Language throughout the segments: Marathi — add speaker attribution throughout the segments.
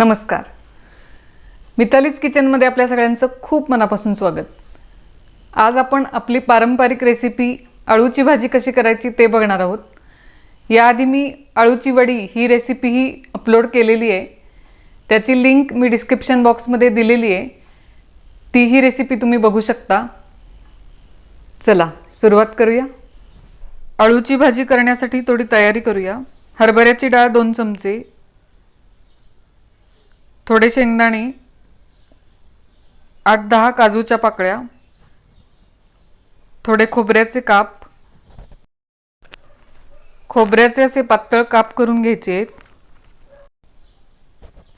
Speaker 1: नमस्कार. मितालीज किचनमध्ये आपल्या सगळ्यांचं खूप मनापासून स्वागत. आज आपण आपली पारंपरिक रेसिपी अळूची भाजी कशी करायची ते बघणार आहोत. याआधी मी अळूची वडी ही रेसिपीही अपलोड केलेली आहे. त्याची लिंक मी डिस्क्रिप्शन बॉक्समध्ये दिलेली आहे. तीही रेसिपी तुम्ही बघू शकता. चला सुरुवात करूया. अळूची भाजी करण्यासाठी थोडी तयारी करूया. हरभऱ्याची डाळ दोन चमचे थोडे शेंगदाणे आठ दहा काजूच्या पाकळ्या थोडे खोबऱ्याचे काप. खोबऱ्याचे असे पातळ काप करून घ्यायचे. आहेत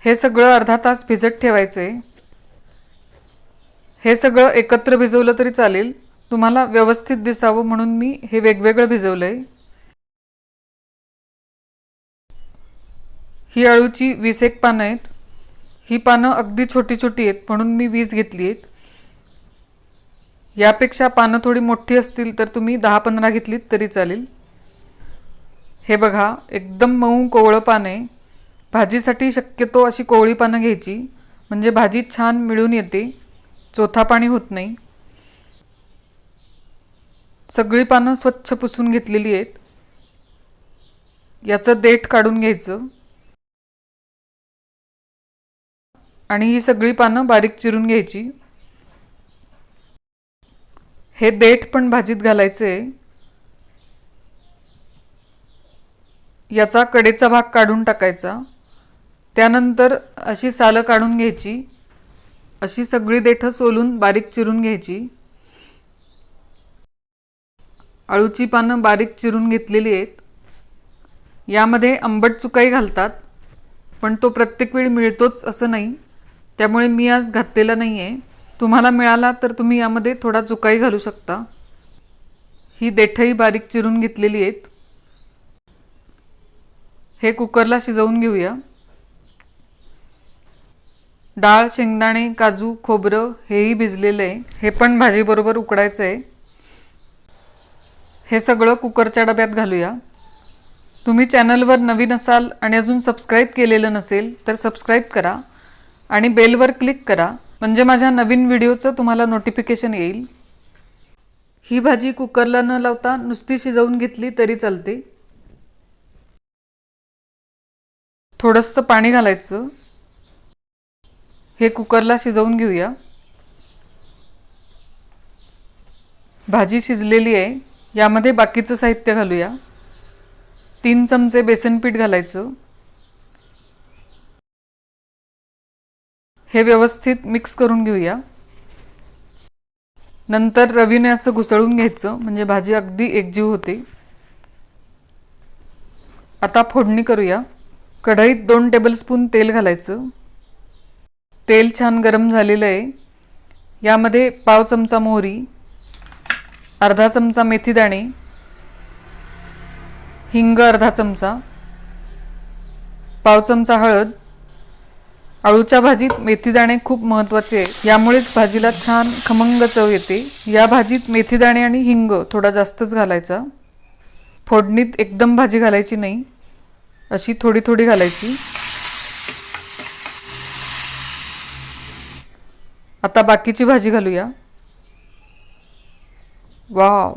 Speaker 1: हे सगळं अर्धा तास भिजत ठेवायचे. हे सगळं एकत्र भिजवलं तरी चालेल. तुम्हाला व्यवस्थित दिसावं म्हणून मी हे वेगवेगळं भिजवलं आहे ही अळूची वीस एक पानं आहेत. ही पानं अगदी छोटी छोटी आहेत म्हणून मी वीस घेतली आहेत. यापेक्षा पानं थोडी मोठी असतील तर तुम्ही दहा पंधरा घेतलीत तरी चालेल. हे बघा एकदम मऊ कोवळं पान आहे. भाजीसाठी शक्यतो अशी कोवळी पानं घ्यायची म्हणजे भाजी छान मिळून येते चोथा पाणी होत नाही. सगळी पानं स्वच्छ पुसून घेतलेली आहेत. याचं देठ काढून घ्यायचं. आणि ही सगळी पानं बारीक चिरून घ्यायची. हे देठ पण भाजीत घालायचे. याचा कडेचा भाग काढून टाकायचा. त्यानंतर अशी सालं काढून घ्यायची. अशी सगळी देठं सोलून बारीक चिरून घ्यायची. अळूची पानं बारीक चिरून घेतलेली आहेत. यामध्ये आंबट चुकाई घालतात पण तो प्रत्येक वेळी मिळतोच असं नाही. त्यामुळे मी आज घातलेला नाही आहे तुम्हाला मिळाला तर तुम्ही यामध्ये थोडा जुकाई घालू शकता. ही देठही बारीक चिरून घेतलेली आहेत. हे कुकरला शिजवून घेऊया. डाळ शेंगदाणे काजू खोबरं हेही भिजलेलं आहे. हे पण भाजीबरोबर उकडायचं आहे. हे सगळं कुकरच्या डब्यात घालूया. तुम्ही चॅनलवर नवीन असाल आणि अजून सबस्क्राईब केलेलं नसेल तर सबस्क्राईब करा. आणि बेलवर क्लिक करा. म्हणजे माझ्या नवीन व्हिडिओचं तुम्हाला नोटिफिकेशन येईल. ही भाजी कुकरला न लावता नुसती शिजवून घेतली तरी चालते. थोडंसं पाणी घालायचं. हे कुकरला शिजवून घेऊया. भाजी शिजलेली आहे. यामध्ये बाकीचं साहित्य घालूया. तीन चमचे बेसन पीठ घालायचं. हे व्यवस्थित मिक्स करून घेऊया. नंतर रवीने असं घुसळून घ्यायचं म्हणजे भाजी अगदी एकजीव होते. आता फोडणी करूया. कढईत दोन टेबलस्पून तेल घालायचं. तेल छान गरम झालेलं आहे. यामध्ये पाव चमचा मोहरी अर्धा चमचा मेथीदाणे हिंग अर्धा चमचा पाव चमचा हळद अळूच्या भाजीत मेथीदाणे खूप महत्त्वाचे आहे. यामुळेच भाजीला छान खमंग चव येते. या भाजीत मेथीदाणे आणि हिंग थोडा जास्तच घालायचा. फोडणीत एकदम भाजी घालायची नाही. अशी थोडी थोडी घालायची. आता बाकीची भाजी घालूया. वाव!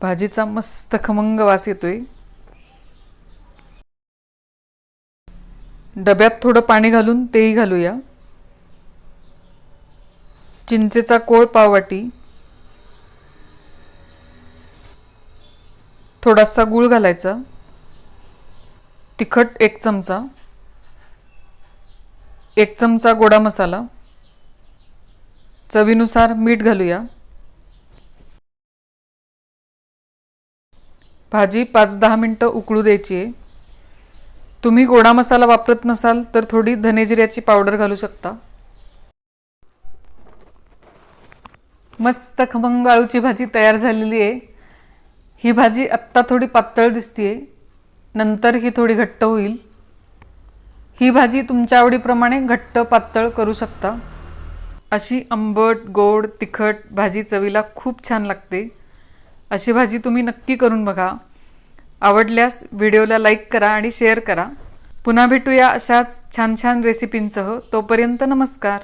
Speaker 1: भाजीचा मस्त खमंग वास येतोय. डब्यात थोडं पाणी घालून तेही घालूया. चिंचेचा कोळ पाववाटी. थोडासा गूळ घालायचा. तिखट एक चमचा. एक चमचा गोडा मसाला. चवीनुसार मीठ घालूया. भाजी पाच दहा मिनटं उकळू द्यायची आहे. तुम्ही गोडा मसाला वापरत नसाल तर थोडी धनेजिऱ्याची पावडर घालू शकता. मस्त खमंग आळूची भाजी तयार झालेली आहे. ही भाजी आत्ता थोडी पातळ दिसतीये. नंतर ही थोडी घट्ट होईल. ही भाजी तुमच्या आवडीप्रमाणे घट्ट पातळ करू शकता. अशी आंबट गोड तिखट भाजी चवीला खूप छान लागते. अशी भाजी तुम्ही नक्की करून बघा. आवडल्यास व्हिडिओला लाईक करा आणि शेअर करा. पुन्हा भेटूया अशाच छान छान रेसिपींसह. तोपर्यंत नमस्कार.